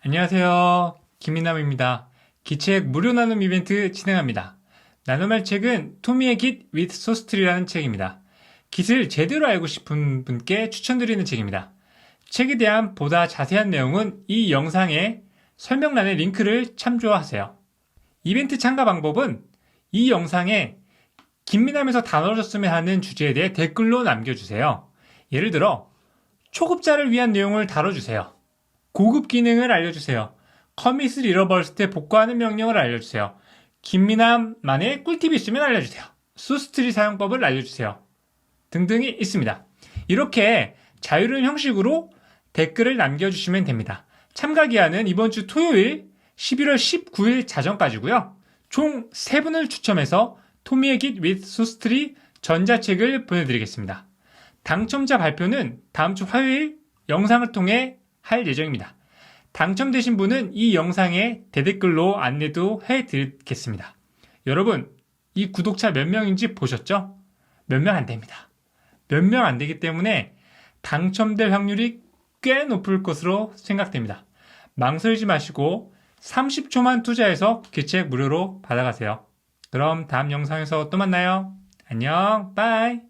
안녕하세요. 김민남입니다. 기책 무료 나눔 이벤트 진행합니다. 나눔할 책은 토미의 깃 with 소스트리라는 책입니다. 깃을 제대로 알고 싶은 분께 추천드리는 책입니다. 책에 대한 보다 자세한 내용은 이 영상의 설명란의 링크를 참조하세요. 이벤트 참가 방법은 이 영상에 김민남에서 다뤄졌으면 하는 주제에 대해 댓글로 남겨주세요. 예를 들어 초급자를 위한 내용을 다뤄주세요. 고급 기능을 알려주세요. 커밋을 잃어버렸을 때 복구하는 명령을 알려주세요. 김미남만의 꿀팁이 있으면 알려주세요. 수스트리 사용법을 알려주세요. 등등이 있습니다. 이렇게 자유로운 형식으로 댓글을 남겨주시면 됩니다. 참가 기한은 이번 주 토요일 11월 19일 자정까지고요. 총 3분을 추첨해서 토미의 깃 with 수스트리 전자책을 보내드리겠습니다. 당첨자 발표는 다음 주 화요일 영상을 통해 할 예정입니다. 당첨되신 분은 이 영상에 대댓글로 안내도 해 드리겠습니다. 여러분, 이 구독자 몇 명인지 보셨죠? 몇 명 안 됩니다. 몇 명 안 되기 때문에 당첨될 확률이 꽤 높을 것으로 생각됩니다. 망설이지 마시고 30초만 투자해서 기책 무료로 받아가세요. 그럼 다음 영상에서 또 만나요. 안녕, 빠이.